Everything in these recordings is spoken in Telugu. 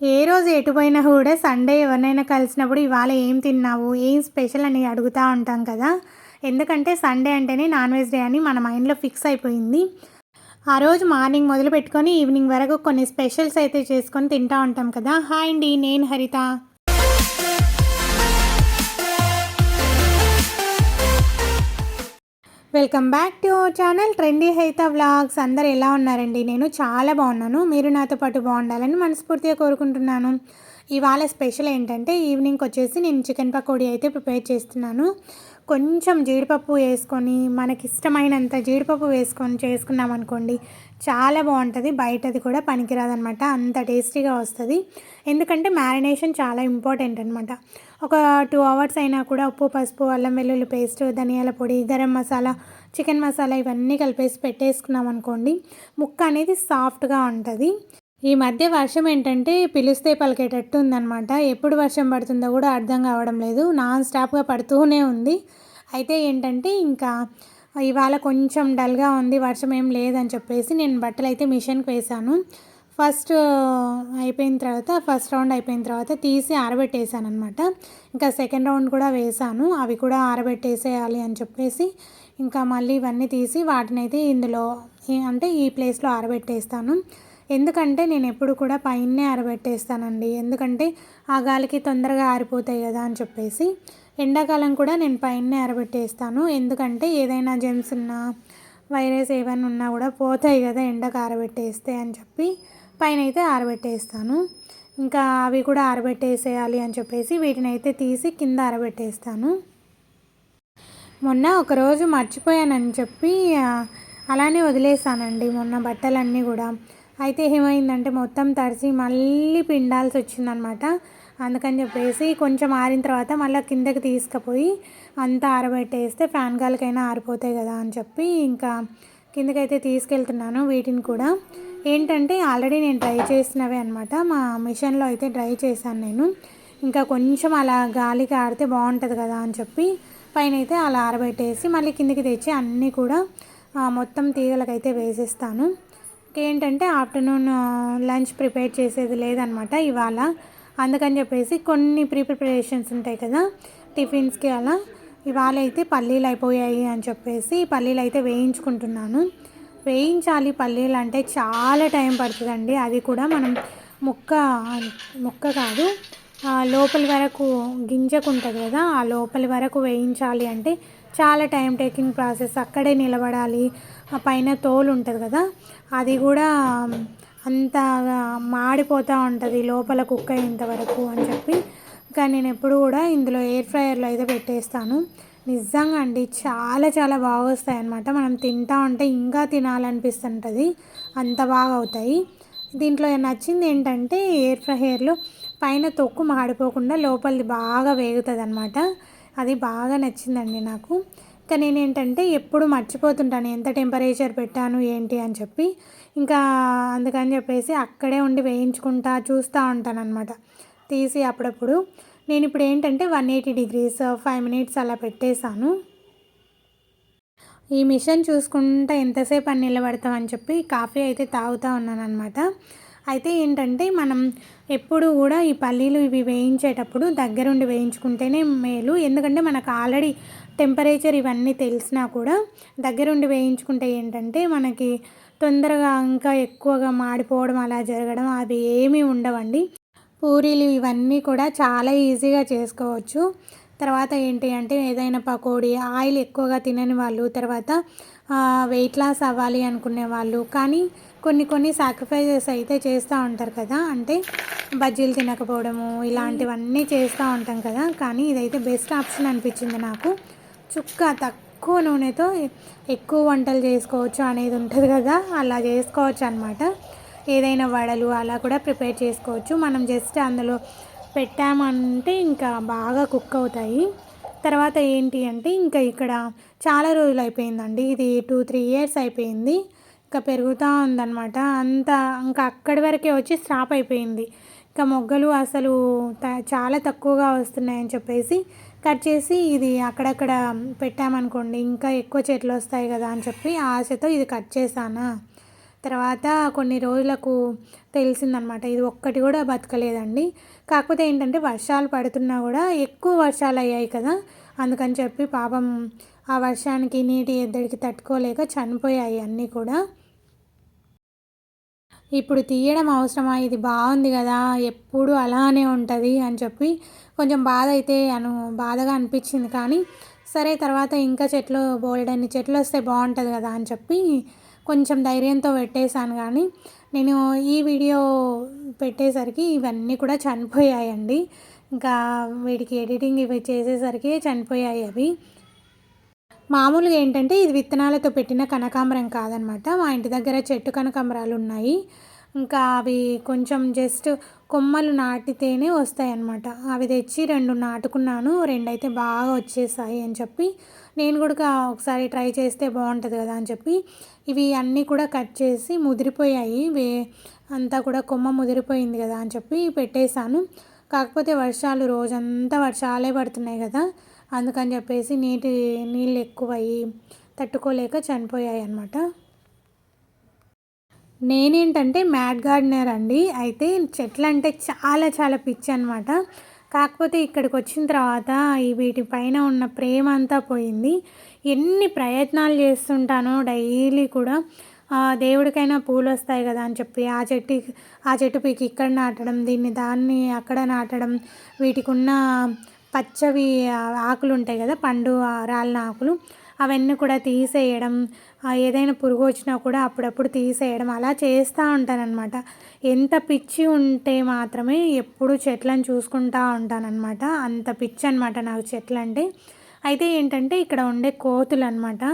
ఏ రోజు ఎటుపోయినా కూడా సండే ఎవరినైనా కలిసినప్పుడు ఇవాళ ఏం తిన్నావు? ఏం స్పెషల్ అని అడుగుతూ ఉంటాం కదా? ఎందుకంటే సండే అంటేనే నాన్ వెజ్ డే అని మన మైండ్లో ఫిక్స్ అయిపోయింది. ఆ రోజు మార్నింగ్ మొదలు పెట్టుకొని ఈవినింగ్ వరకు కొన్ని స్పెషల్స్ అయితే చేసుకొని తింటూ ఉంటాం కదా? హాయ్ అండి నేను Haritha. Welcome back to our channel trendy హైత vlogs. అందరు ఎలా ఉన్నారండి? నేను చాలా బాగున్నాను. మీరు నాతో పాటు బాగుండాలని మనస్ఫూర్తిగా కోరుకుంటున్నాను. ఇవాళ స్పెషల్ ఏంటంటే ఈవినింగ్కి వచ్చేసి నేను చికెన్ పకోడీ అయితే ప్రిపేర్ చేస్తున్నాను. కొంచెం జీడిపప్పు వేసుకొని మనకి ఇష్టమైనంత జీడిపప్పు వేసుకొని చేసుకున్నాం అనుకోండి చాలా బాగుంటుంది. బయటది కూడా పనికిరాదనమాట అంత టేస్టీగా వస్తుంది. ఎందుకంటే మ్యారినేషన్ చాలా ఇంపార్టెంట్ అనమాట ఒక టూ అవర్స్ అయినా కూడా ఉప్పు పసుపు అల్లం వెల్లుల్లి పేస్ట్ ధనియాల పొడి గరం మసాలా చికెన్ మసాలా ఇవన్నీ కలిపేసి పెట్టేసుకున్నాం అనుకోండి ముక్క అనేది సాఫ్ట్గా ఉంటుంది. ఈ మధ్య వర్షం ఏంటంటే పిలిస్తే పలికేటట్టు ఉందన్నమాట. ఎప్పుడు వర్షం పడుతుందో కూడా అర్థం కావడం లేదు. నాన్ స్టాప్గా పడుతూనే ఉంది. అయితే ఏంటంటే ఇంకా ఇవాళ కొంచెం డల్గా ఉంది వర్షం ఏం లేదని చెప్పేసి నేను బట్టలు అయితే మిషన్కి వేశాను. ఫస్ట్ అయిపోయిన తర్వాత ఫస్ట్ రౌండ్ అయిపోయిన తర్వాత తీసి ఆరబెట్టేసాను అనమాట ఇంకా సెకండ్ రౌండ్ కూడా వేసాను అవి కూడా ఆరబెట్టేసేయాలి అని చెప్పేసి ఇంకా మళ్ళీ ఇవన్నీ తీసి వాటిని అయితే ఇందులో అంటే ఈ ప్లేస్లో ఆరబెట్టేస్తాను. ఎందుకంటే నేను ఎప్పుడు కూడా పైనే ఆరబెట్టేస్తానండి. ఎందుకంటే ఆ గాలికి తొందరగా ఆరిపోతాయి కదా అని చెప్పేసి. ఎండాకాలం కూడా నేను పైనే ఆరబెట్టేస్తాను ఎందుకంటే ఏదైనా జెమ్స్ ఉన్నా వైరస్ ఏమైనా ఉన్నా కూడా పోతాయి కదా ఎండకు ఆరబెట్టేస్తే అని చెప్పి పైన అయితే ఆరబెట్టేస్తాను. ఇంకా అవి కూడా ఆరబెట్టేసేయాలి అని చెప్పేసి వీటిని అయితే తీసి కింద ఆరబెట్టేస్తాను. మొన్న ఒకరోజు మర్చిపోయానని చెప్పి అలానే వదిలేసానండి మొన్న బట్టలన్నీ కూడా. అయితే ఏమైందంటే మొత్తం తడిసి మళ్ళీ పిండాల్సి వచ్చిందనమాట. అందుకని చెప్పేసి కొంచెం ఆరిన తర్వాత మళ్ళీ కిందకి తీసుకుపోయి అంతా ఆరబెట్టేస్తే ఫ్యాన్ గాలికైనా ఆరిపోతాయి కదా అని చెప్పి ఇంకా కిందకైతే తీసుకెళ్తున్నాను వీటిని కూడా. ఏంటంటే ఆల్రెడీ నేను డ్రై చేసినవే అనమాట మా మిషన్లో అయితే డ్రై చేశాను నేను. ఇంకా కొంచెం అలా గాలికి ఆడితే బాగుంటుంది కదా అని చెప్పి పైన అయితే అలా ఆరబెట్టేసి మళ్ళీ కిందకి తెచ్చి అన్నీ కూడా మొత్తం తీగలకైతే వేసేస్తాను. ఏంటంటే ఆఫ్టర్నూన్ లంచ్ ప్రిపేర్ చేసేది లేదనమాట ఇవాళ. అందుకని చెప్పేసి కొన్ని ప్రీ ప్రిపరేషన్స్ ఉంటాయి కదా టిఫిన్స్కి అలా. ఇవాళ అయితే పల్లీలు అయిపోయాయి అని చెప్పేసి పల్లీలు అయితే వేయించుకుంటున్నాను. వేయించాలి పల్లీలు అంటే చాలా టైం పడుతుందండి. అది కూడా మనం ముక్క ముక్క కాదు లోపలి వరకు గింజకు ఉంటుంది కదా ఆ లోపలి వరకు వేయించాలి అంటే చాలా టైం టేకింగ్ ప్రాసెస్. అక్కడే నిలబడాలి. ఆ పైన తోలు ఉంటుంది కదా అది కూడా అంతగా మాడిపోతూ ఉంటుంది లోపల కుక్ అయ్యేంత వరకు అని చెప్పి. కానీ నేను ఎప్పుడు కూడా ఇందులో ఎయిర్ ఫ్రైయర్లో అయితే పెట్టేస్తాను. నిజంగా అండి చాలా చాలా బాగా వస్తాయి అన్నమాట. మనం తింటా ఉంటే ఇంకా తినాలనిపిస్తుంటుంది. అంత బాగా అవుతాయి. దీంట్లో నచ్చింది ఏంటంటే ఎయిర్ ఫ్రైయర్లో పైన తొక్కు మాడిపోకుండా లోపలిది బాగా వేగుతుంది అనమాట అది బాగా నచ్చిందండి నాకు. ఇంకా నేను ఏంటంటే ఎప్పుడు మర్చిపోతుంటాను ఎంత టెంపరేచర్ పెట్టాను ఏంటి అని చెప్పి. ఇంకా అందుకని చెప్పేసి అక్కడే ఉండి వేయించుకుంటా చూస్తూ ఉంటాను అనమాట తీసి అప్పుడప్పుడు. నేను ఇప్పుడు ఏంటంటే one eighty degrees five minutes అలా పెట్టేశాను. ఈ మిషన్ చూసుకుంటా ఎంతసేపు అని నిలబడతామని చెప్పి కాఫీ అయితే తాగుతూ ఉన్నాను అనమాట అయితే ఏంటంటే మనం ఎప్పుడు కూడా ఈ పల్లీలు ఇవి వేయించేటప్పుడు దగ్గరుండి వేయించుకుంటేనే మేలు. ఎందుకంటే మనకు ఆల్రెడీ టెంపరేచర్ ఇవన్నీ తెలిసినా కూడా దగ్గరుండి వేయించుకుంటే ఏంటంటే మనకి తొందరగా ఇంకా ఎక్కువగా మాడిపోవడం అలా జరగడం అవి ఏమీ ఉండవండి. పూరీలు ఇవన్నీ కూడా చాలా ఈజీగా చేసుకోవచ్చు. తర్వాత ఏంటి అంటే ఏదైనా పకోడీ ఆయిల్ ఎక్కువగా తినని వాళ్ళు తర్వాత వెయిట్ లాస్ అవ్వాలి అనుకునే వాళ్ళు కానీ కొన్ని కొన్ని సాక్రిఫైజెస్ అయితే చేస్తూ ఉంటారు కదా. అంటే బజ్జీలు తినకపోవడము ఇలాంటివన్నీ చేస్తూ ఉంటాం కదా. కానీ ఇదైతే బెస్ట్ ఆప్షన్ అనిపించింది నాకు. చుక్క తక్కువ నూనెతో ఎక్కువ వంటలు చేసుకోవచ్చు అనేది ఉంటుంది కదా. అలా చేసుకోవచ్చు అనమాట ఏదైనా వడలు అలా కూడా ప్రిపేర్ చేసుకోవచ్చు. మనం జస్ట్ అందులో పెట్టామంటే ఇంకా బాగా కుక్ అవుతాయి. తర్వాత ఏంటి అంటే ఇంకా ఇక్కడ చాలా రోజులు అయిపోయిందండి. ఇది టూ త్రీ ఇయర్స్ అయిపోయింది. ఇంకా పెరుగుతూ ఉందన్నమాట. అంత ఇంకా అక్కడి వరకే వచ్చి స్టాప్ అయిపోయింది. ఇంకా మొగ్గలు అసలు చాలా తక్కువగా వస్తున్నాయని చెప్పేసి కట్ చేసి ఇది అక్కడక్కడ పెట్టామనుకోండి ఇంకా ఎక్కువ చెట్లు వస్తాయి కదా అని చెప్పి ఆశతో ఇది కట్ చేశానా. తర్వాత కొన్ని రోజులకు తెలిసిందనమాట ఇది ఒక్కటి కూడా బతకలేదండి. కాకపోతే ఏంటంటే వర్షాలు పడుతున్నా కూడా ఎక్కువ వర్షాలు అయ్యాయి కదా అందుకని చెప్పి పాపం ఆ వర్షానికి నీటి ఎద్దడికి తట్టుకోలేక చనిపోయాయి అన్నీ కూడా. ఇప్పుడు తీయడం అవసరమా? ఇది బాగుంది కదా ఎప్పుడు అలానే ఉంటుంది అని చెప్పి కొంచెం బాధ అయితే అను బాధగా అనిపించింది. కానీ సరే తర్వాత ఇంకా చెట్లు బోల్డన్ని చెట్లు వస్తే బాగుంటుంది కదా అని చెప్పి కొంచెం ధైర్యంతో పెట్టేశాను. కానీ నేను ఈ వీడియో పెట్టేసరికి ఇవన్నీ కూడా చనిపోయాయండి. ఇంకా వీటికి ఎడిటింగ్ ఇవి చేసేసరికి చనిపోయాయి అవి. మామూలుగా ఏంటంటే ఇది విత్తనాలతో పెట్టిన కనకాంబరం కాదనమాట. మా ఇంటి దగ్గర చెట్టు కనకాంబరాలు ఉన్నాయి. ఇంకా అవి కొంచెం జస్ట్ కొమ్మలు నాటితేనే వస్తాయి అన్నమాట అవి తెచ్చి రెండు నాటుకున్నాను రెండు అయితే బాగా వచ్చేసాయి అని చెప్పి నేను కూడా ఒకసారి ట్రై చేస్తే బాగుంటుంది కదా అని చెప్పి ఇవి అన్నీ కూడా కట్ చేసి ముదిరిపోయాయి. వే అంతా కూడా కొమ్మ ముదిరిపోయింది కదా అని చెప్పి పెట్టేశాను. కాకపోతే వర్షాలు రోజంతా వర్షాలే పడుతున్నాయి కదా. అందుకని చెప్పేసి నీటి నీళ్ళు ఎక్కువయ్యి తట్టుకోలేక చనిపోయాయి అన్నమాట నేనేంటంటే మ్యాట్ గార్డెనర్ అండి. అయితే చెట్లు అంటే చాలా చాలా పిచ్చి అనమాట కాకపోతే ఇక్కడికి వచ్చిన తర్వాత ఈ వీటిపైన ఉన్న ప్రేమ అంతా పోయింది. ఎన్ని ప్రయత్నాలు చేస్తుంటానో డైలీ కూడా దేవుడికైనా పూలు వస్తాయి కదా అని చెప్పి ఆ చెట్టు ఆ చెట్టు పీకి ఇక్కడ నాటడం దీన్ని దాన్ని అక్కడ నాటడం వీటికి ఉన్న పచ్చవి ఆకులు ఉంటాయి కదా పండు రాలిన ఆకులు అవన్నీ కూడా తీసేయడం ఏదైనా పురుగు వచ్చినా కూడా అప్పుడప్పుడు తీసేయడం అలా చేస్తూ ఉంటానన్నమాట. ఎంత పిచ్చి ఉంటే మాత్రమే ఎప్పుడు చెట్లను చూసుకుంటూ ఉంటానన్నమాట. అంత పిచ్చి అనమాట నాకు చెట్లు అంటే అయితే ఏంటంటే ఇక్కడ ఉండే కోతులు అనమాట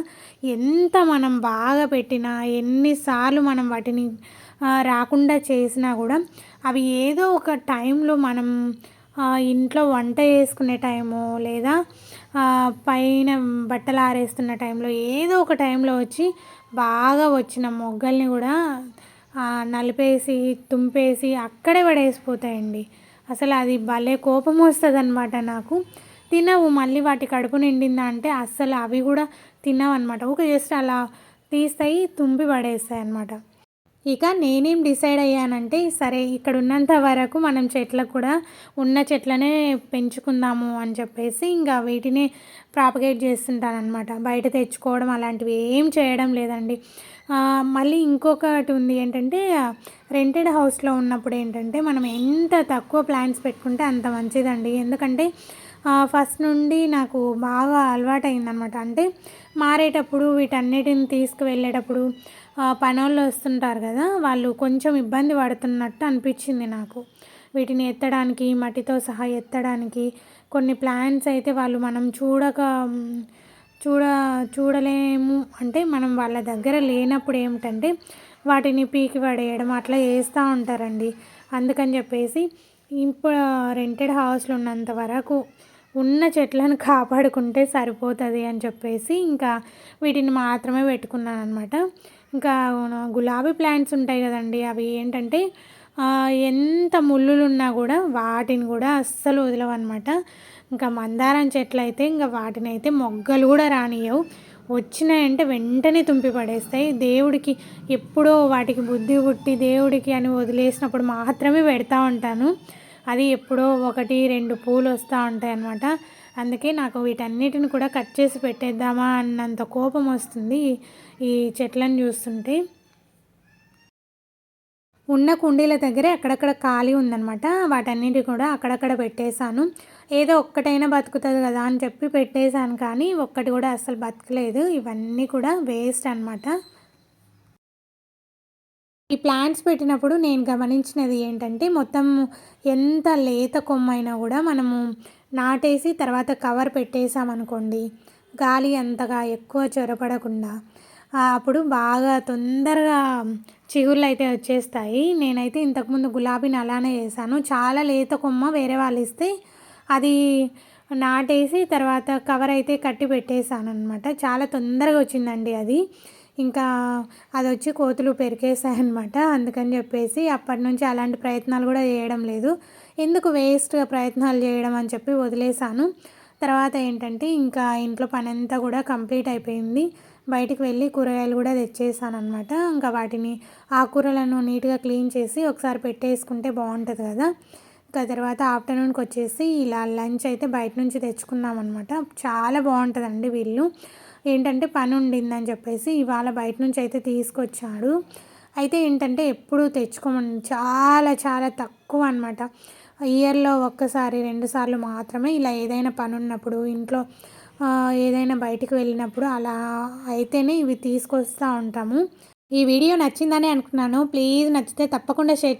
ఎంత మనం బాగా పెట్టినా ఎన్నిసార్లు మనం వాటిని రాకుండా చేసినా కూడా అవి ఏదో ఒక టైంలో మనం ఇంట్లో వంట చేసుకునే టైము లేదా పైన బట్టలు ఆరేస్తున్న టైంలో ఏదో ఒక టైంలో వచ్చి బాగా వచ్చిన మొగ్గల్ని కూడా నలిపేసి తుంపేసి అక్కడే పడేసిపోతాయండి. అసలు అది భలే కోపం వస్తుంది అనమాట నాకు. తినవు మళ్ళీ వాటి కడుపు నిండిందా అంటే అస్సలు అవి కూడా తినవు అనమాట ఒక జస్ట్ అలా తీస్తాయి తుంపి పడేస్తాయి అనమాట ఇక నేనేం డిసైడ్ అయ్యానంటే సరే ఇక్కడ ఉన్నంత వరకు మనం చెట్లకు కూడా ఉన్న చెట్లనే పెంచుకుందాము అని చెప్పేసి ఇంకా వీటిని ప్రాపగేట్ చేస్తుంటానమాట బయట తెచ్చుకోవడం అలాంటివి ఏం చేయడం లేదండి. మళ్ళీ ఇంకొకటి ఉంది ఏంటంటే రెంటెడ్ హౌస్లో ఉన్నప్పుడు ఏంటంటే మనం ఎంత తక్కువ ప్లాంట్స్ పెట్టుకుంటే అంత మంచిదండి. ఎందుకంటే ఫస్ట్ నుండి నాకు బాగా అలవాటైందనమాట అంటే మారేటప్పుడు వీటన్నిటిని తీసుకువెళ్ళేటప్పుడు పనోళ్ళు వస్తుంటారు కదా వాళ్ళు కొంచెం ఇబ్బంది పడుతున్నట్టు అనిపించింది నాకు. వీటిని ఎత్తడానికి మట్టితో సహా ఎత్తడానికి కొన్ని ప్లాంట్స్ అయితే వాళ్ళు మనం చూడక చూడ చూడలేము. అంటే మనం వాళ్ళ దగ్గర లేనప్పుడు ఏమిటంటే వాటిని పీకి పడేయడం అట్లా చేస్తూ ఉంటారండి. అందుకని చెప్పేసి ఇప్పుడు రెంటెడ్ హౌస్లో ఉన్నంత వరకు ఉన్న చెట్లను కాపాడుకుంటే సరిపోతుంది అని చెప్పేసి ఇంకా వీటిని మాత్రమే పెట్టుకున్నాను అనమాట ఇంకా గులాబీ ప్లాంట్స్ ఉంటాయి కదండి అవి ఏంటంటే ఎంత ముళ్ళులు ఉన్నా కూడా వాటిని కూడా అస్సలు వదలవన్నమాట. ఇంకా మందారం చెట్లు అయితే ఇంకా వాటిని అయితే మొగ్గలు కూడా రానియవు వచ్చినాయంటే వెంటనే తుంపి పడేస్తాయి. దేవుడికి ఎప్పుడో వాటికి బుద్ధి పుట్టి దేవుడికి అని వదిలేసినప్పుడు మాత్రమే పెడతా ఉంటాను. అది ఎప్పుడో ఒకటి రెండు పూలు వస్తూ ఉంటాయి అన్నమాట. అందుకే నాకు వీటన్నిటిని కూడా కట్ చేసి పెట్టేద్దామా అన్నంత కోపం వస్తుంది ఈ చెట్లను చూస్తుంటే. ఉన్న కుండీల దగ్గరే అక్కడక్కడ ఖాళీ ఉందనమాట వాటన్నిటి కూడా అక్కడక్కడ పెట్టేశాను. ఏదో ఒక్కటైనా బతుకుతుంది కదా అని చెప్పి పెట్టేశాను కానీ ఒక్కటి కూడా అస్సలు బతకలేదు. ఇవన్నీ కూడా వేస్ట్ అనమాట ఈ ప్లాంట్స్ పెట్టినప్పుడు నేను గమనించినది ఏంటంటే మొత్తం ఎంత లేత కొమ్మైనా కూడా మనము నాటేసి తర్వాత కవర్ పెట్టేసామనుకోండి గాలి అంతగా ఎక్కువ చొరపడకుండా. అప్పుడు బాగా తొందరగా చిగుళ్ళు అయితే వచ్చేస్తాయి. నేనైతే ఇంతకుముందు గులాబీని అలానే చేశాను చాలా లేత కొమ్మ వేరే వాళ్ళు ఇస్తే అది నాటేసి తర్వాత కవర్ అయితే కట్టి పెట్టేశాను అనమాట చాలా తొందరగా వచ్చిందండి అది. ఇంకా అది వచ్చి కోతులు పెరికేసాయన్నమాట అందుకని చెప్పేసి అప్పటి నుంచి అలాంటి ప్రయత్నాలు కూడా చేయడం లేదు. ఎందుకు వేస్ట్గా ప్రయత్నాలు చేయడం అని చెప్పి వదిలేశాను. తర్వాత ఏంటంటే ఇంకా ఇంట్లో పని అంతా కూడా కంప్లీట్ అయిపోయింది. బయటికి వెళ్ళి కూరగాయలు కూడా తెచ్చేసాను అనమాట ఇంకా వాటిని ఆకుకూరలను నీట్గా క్లీన్ చేసి ఒకసారి పెట్టేసుకుంటే బాగుంటుంది కదా. ఇంకా తర్వాత ఆఫ్టర్నూన్కి వచ్చేసి ఇలా లంచ్ అయితే బయట నుంచి తెచ్చుకున్నాం అనమాట చాలా బాగుంటుందండి వీళ్ళు. ఏంటంటే పని ఉండిందని చెప్పేసి ఇవాళ బయట నుంచి అయితే తీసుకొచ్చాడు. అయితే ఏంటంటే ఎప్పుడు తెచ్చుకోమని చాలా చాలా తక్కువ అనమాట ఇయర్లో ఒక్కసారి రెండుసార్లు మాత్రమే ఇలా ఏదైనా పని ఉన్నప్పుడు ఇంట్లో ఏదైనా బయటికి వెళ్ళినప్పుడు అలా అయితేనే ఇవి తీసుకొస్తూ ఉంటాము. ఈ వీడియో నచ్చిందని అనుకున్నాను. ప్లీజ్ నచ్చితే తప్పకుండా షేర్